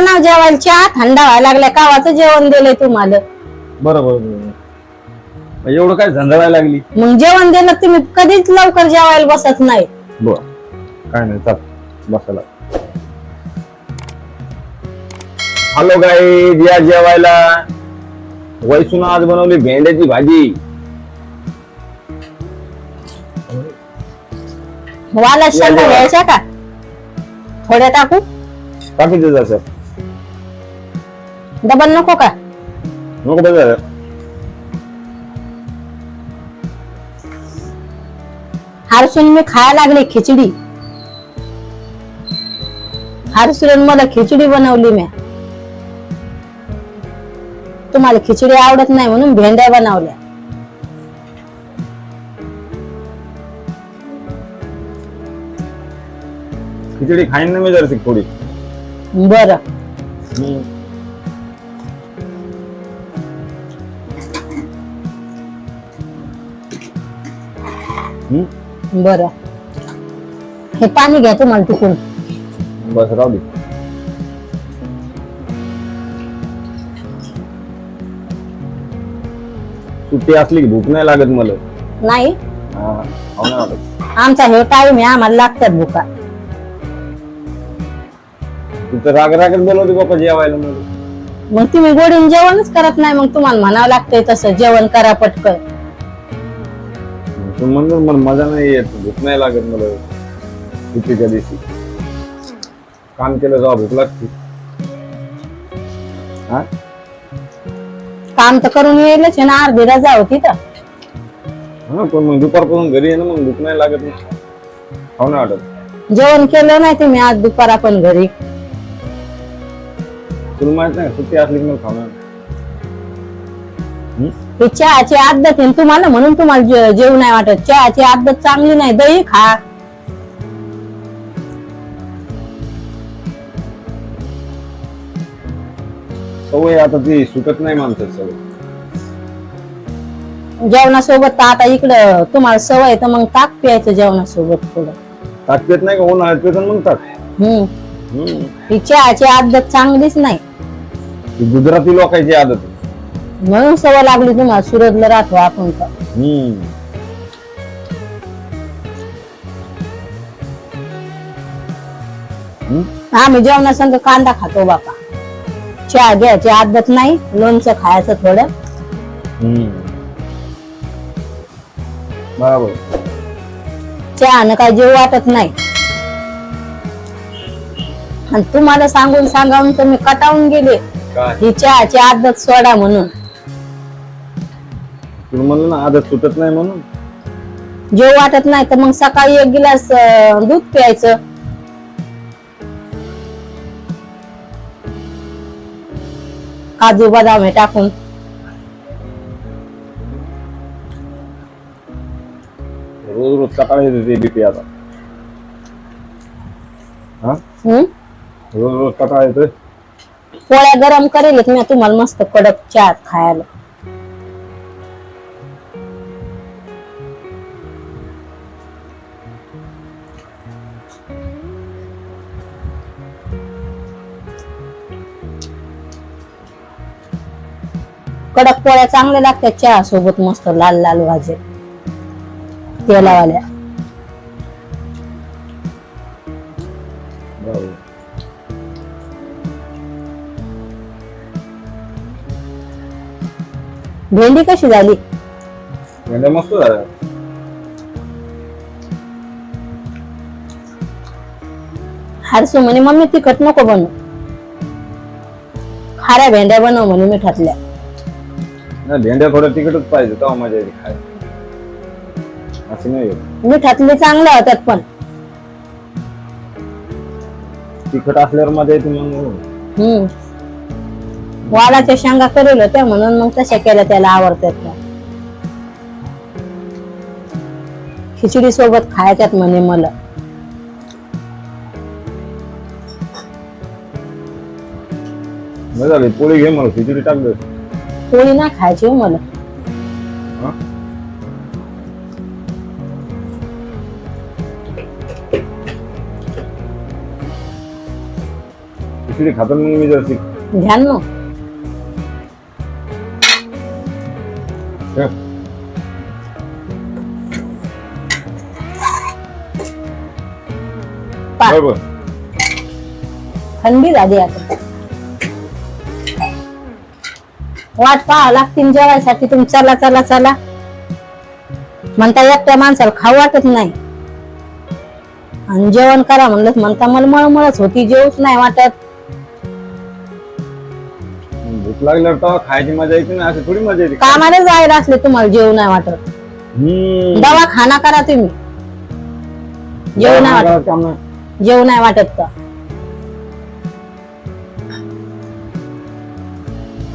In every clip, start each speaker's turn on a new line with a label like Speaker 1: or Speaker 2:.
Speaker 1: ना जेवायला चहा थंडा व्हायला लागल्या कावाचं जेवण दिलंय तुम्हाला.
Speaker 2: बरं बरं बरं मग एवढं काय झंझावायला लागली?
Speaker 1: मग जेवण दिलं तुम्ही कधीच लवकर जेवायला बसत नाही.
Speaker 2: बर. काय नाही चाल बसायला. हॅलो गाई या जेवायला. वैसून आज बनवली भेंड्याची भाजी.
Speaker 1: वाला शेंगा
Speaker 2: जेवा.
Speaker 1: घ्यायच्या का? थोड्या टाकू?
Speaker 2: बाकीचे जायचं
Speaker 1: डबल नको का
Speaker 2: नको बघा
Speaker 1: हारसून मी खायला लागले खिचडी हारसून मला खिचडी बनवली मी तुम्हाला खिचडी आवडत नाही म्हणून भेंड्या बनवल्या
Speaker 2: खिचडी खाईन ना मी जरा थोडी
Speaker 1: बर बर. हे पाणी घ्या तुम्हाला तिकून
Speaker 2: बस राहू दे. सुट्टी असली की भूक नाही लागत मला.
Speaker 1: नाही.
Speaker 2: हा.
Speaker 1: आमचा हे टाइम आहे आम्हाला लागतात भुका.
Speaker 2: तू तर राग रागत बोलवते बाप्पा जेवायला मला
Speaker 1: मग तुम्ही गोडीन जेवणच करत नाही मग तुम्हाला म्हणावं लागतंय तसं. जेवण करा पटकन.
Speaker 2: म्हणून मला मजा नाही येत भूक नाही लागत मला. सुट्टीच्या दिवशी. काम केलं जेव्हा भूक लागते. हा?
Speaker 1: काम तर करून येईलच आहे ना अर्धी रजा होती तर.
Speaker 2: हा पण मग दुपारपासून घरी आहे ना मग भूक नाही लागत ना. खाऊ नाही वाटत
Speaker 1: जेवण केलं नाही तुम्ही आज दुपारा पण घरी.
Speaker 2: तुला माहीत नाही सुट्टी असली की मला खाऊ नाही. वाटत.
Speaker 1: ही चहाची आदत आहे तुम्हाला म्हणून तुम्हाला जेवू नाही वाटत. चहाची आदत चांगली नाही. दही खा.
Speaker 2: सवय आता ती सुटत नाही माणसाची सवय.
Speaker 1: जेवणासोबत तर आता इकडं तुम्हाला सवय तर मग ताक प्यायचं जेवणासोबत थोडं.
Speaker 2: ताक पेत नाही का? उन्हाळ्यात पेत मग ताक.
Speaker 1: हम्म.
Speaker 2: हम्म.
Speaker 1: ही चहाची आदत चांगलीच नाही.
Speaker 2: ती गुजराती लोकांची आदत आहे.
Speaker 1: म्हणून सवय लागली तुम्हाला सुरतला राहतो आपण तर.
Speaker 2: हम्म. हम्म?
Speaker 1: आम्ही जेवणासंग कांदा खातो बापा. चहा घ्यायची आदत नाही लोणचं खायचं थोडं.
Speaker 2: हम्म. बरोबर.
Speaker 1: चहानं काय जीव वाटत नाही. आणि तुम्हाला सांगून सांगावून तुम्ही कटावून गेले.
Speaker 2: काय?
Speaker 1: ही चहाची आदत सोडा म्हणून.
Speaker 2: तुला म्हणलं ना आदत सुटत नाही म्हणून.
Speaker 1: जेव वाटत नाही तर मग सकाळी एक गिलास अं, दूध प्यायचं. काजू बदाम हे टाकून.
Speaker 2: रोज रोज सकाळी येते ते बीपी आता. हा?
Speaker 1: हम्म?
Speaker 2: रोज रोज सकाळ येतोय
Speaker 1: पोळ्या गरम करेल मी तुम्हाला मस्त कडक चहा खायला. कडक पोळ्या चांगल्या लागतात चहा सोबत मस्त लाल लाल भाजे तेलावाल्या. भेंडी कशी झाली?
Speaker 2: भेंड्या मस्त झाल्या
Speaker 1: हारसू म्हणे मम्मी तिखट नको बनव. खाऱ्या भेंड्या बनव म्हणे मिठातल्या.
Speaker 2: नाही भेंड्या थोड्या तिकटच पाहिजे तेव्हा मजा येते खाय असं नाही येत
Speaker 1: मिठातले चांगल्या होत्यात पण.
Speaker 2: तिखट असल्यावर मजा येते मग
Speaker 1: हम्म. वालाच्या शेंगा करेल होत्या म्हणून मग तशा केल्या त्याला आवडतात त्या. खिचडी सोबत खायच्यात म्हणे मला.
Speaker 2: मजा झाली पोळी घे मला खिचडी टाक दे
Speaker 1: पोळी नाही खायची हो मला?
Speaker 2: खिचडी खातो मग मी जरशी.
Speaker 1: ध्यान मग
Speaker 2: हे.
Speaker 1: पा.
Speaker 2: बरोबर.
Speaker 1: थंडी झाली आता. वाट पाहा लागतील जेवायसाठी. तुम्ही चला चला चला. म्हणता एकट्या माणसाला खाऊ वाटत नाही. आणि जेवण करा म्हणलं म्हणता मला मळमळच होती जेवूच नाही वाटत.
Speaker 2: भूक लागल्यावर तेव्हा खायची मजा येते ना अशी थोडी मजा येते.
Speaker 1: कामाला जायला असले तुम्हाला जेवू नाही वाटत.
Speaker 2: हम्म.
Speaker 1: दवाखाना करा तुम्ही. जेवू नाही वाटत.
Speaker 2: काम नाही.
Speaker 1: जेवू नाही वाटत का?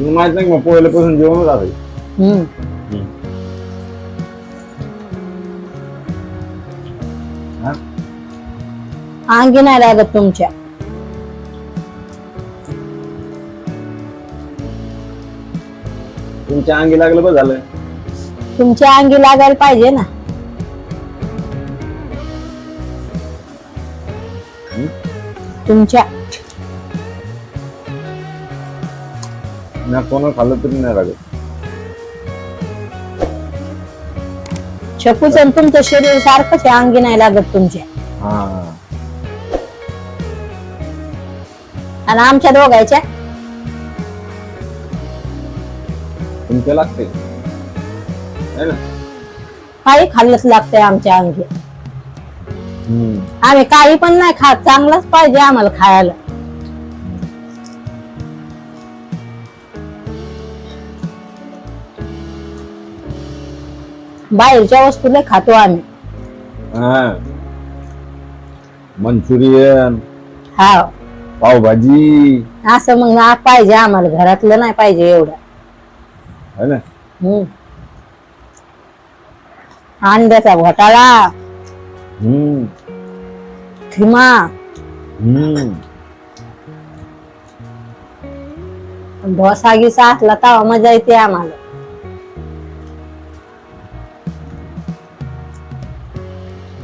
Speaker 2: माहीत नाही मग पहिल्यापासून जेवणच आहे.
Speaker 1: हम्म.
Speaker 2: हा?
Speaker 1: अंगी नाही लागत तुमच्या.
Speaker 2: तुमच्या अंगी लागलं बस झालं.
Speaker 1: तुमच्या अंगी लागायला पाहिजे ना. तुमच्या
Speaker 2: ना कोणा खाल्लं तरी नाही लागत
Speaker 1: छपूच आणि तुमचं शरीर सारखंच आहे, अंगी नाही लागत तुमच्या
Speaker 2: हा
Speaker 1: आणि आमच्या दोघायच्या
Speaker 2: तुमच्या लागते है ना
Speaker 1: काही खाल्लंच लागतंय आमच्या अंगी
Speaker 2: हम्म.
Speaker 1: आम्ही काही पण नाही खात चांगलंच पाहिजे आम्हाला खायला बाहेरच्या वस्तू लय खातो आम्ही.
Speaker 2: हा. मंचुरियन
Speaker 1: हा.
Speaker 2: पावभाजी.
Speaker 1: असं मग ना पाहिजे आम्हाला घरातलं नाही पाहिजे एवढं.
Speaker 2: है ना.
Speaker 1: हम्म. अंड्याचा घोटाळा.
Speaker 2: हम्म.
Speaker 1: खिमा.
Speaker 2: हम्म.
Speaker 1: डोसा गिसा असला तवा मजा येते आम्हाला.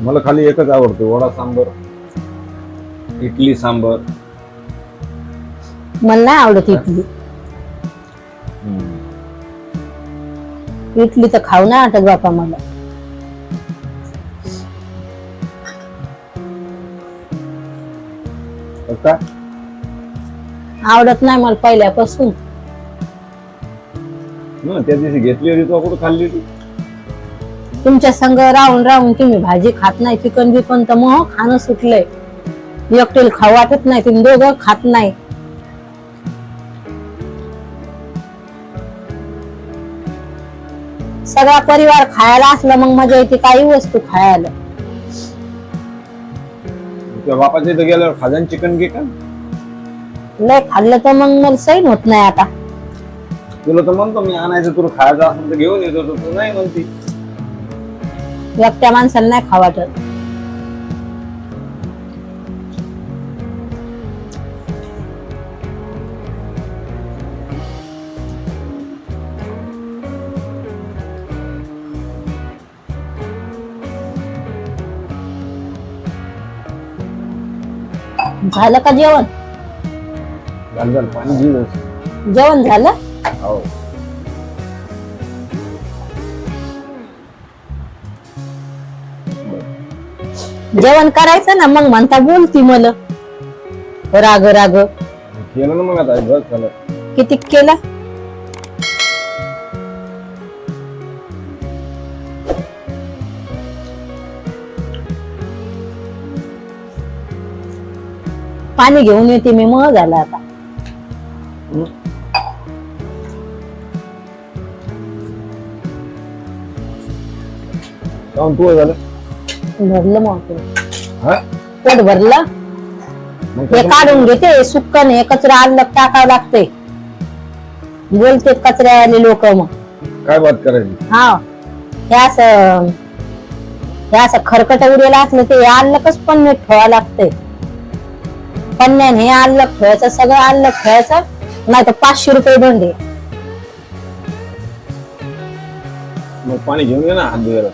Speaker 2: मला खाली एकच आवडतो वडा सांबर इडली सांबर.
Speaker 1: मला नाही आवडत इडली.
Speaker 2: हम्म.
Speaker 1: इडली तर खाऊ नाही वाटत बापा मला.
Speaker 2: तर
Speaker 1: आवडत नाही मला पहिल्यापासून.
Speaker 2: त्या दिवशी घेतली होती तू कुठं खाल्ली होती?
Speaker 1: तुमच्या संग राहून राहून तुम्ही भाजी खात नाही चिकन बिकन तर मग खाणं सुटलंय. एकटील खाऊ वाटत नाही तुम्ही दोघं खात नाही. सगळा परिवार खायला असला मग मजा येते काही वस्तू खायला.
Speaker 2: तुझ्या बापाच्या इथं गेल्यावर खाजान चिकन घे का?
Speaker 1: लय खाल्लं तर मग मला सैन होत नाही आता.
Speaker 2: तुला तर म्हणतो मी आणायचं तुला खायचं असेल तर घेऊन येतो तर तू नाही म्हणती.
Speaker 1: एकट्या माणसाला नाही खाऊ वाटत झालं का जेवण?
Speaker 2: झालं झालं. पाणी घेऊन
Speaker 1: जेवण झालं?
Speaker 2: हो.
Speaker 1: जेवण करायचं ना मग म्हणता बोलती मला. राग राग.
Speaker 2: केलं ना मग आता बस झालं.
Speaker 1: किती केलं? पाणी घेऊन येते मी मग झालं आता.
Speaker 2: तू झालं.
Speaker 1: भरलं मग.
Speaker 2: हा?
Speaker 1: पोट भरलं? हे काढून घेते सुक्कन हे कचरा अलग टाकावं लागते बोलते कचऱ्यावाले लोक मग.
Speaker 2: काय बात करायची?
Speaker 1: हा. हे असं हे असं खरकट उरेला असलं ते आल्लकच पण नीट ठेवावं लागतंय. पन्न्याने हे आल्लक ठेवायचं सगळं आल्लक ठेवायचं नाही तर पाचशे रुपये दंड आहे
Speaker 2: मग पाणी घेऊन ये ना हात धुवायला.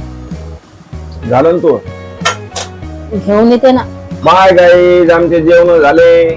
Speaker 2: झालं ना तू.
Speaker 1: घेऊन येते ना.
Speaker 2: बाय गाईज आमचे जेवण झाले.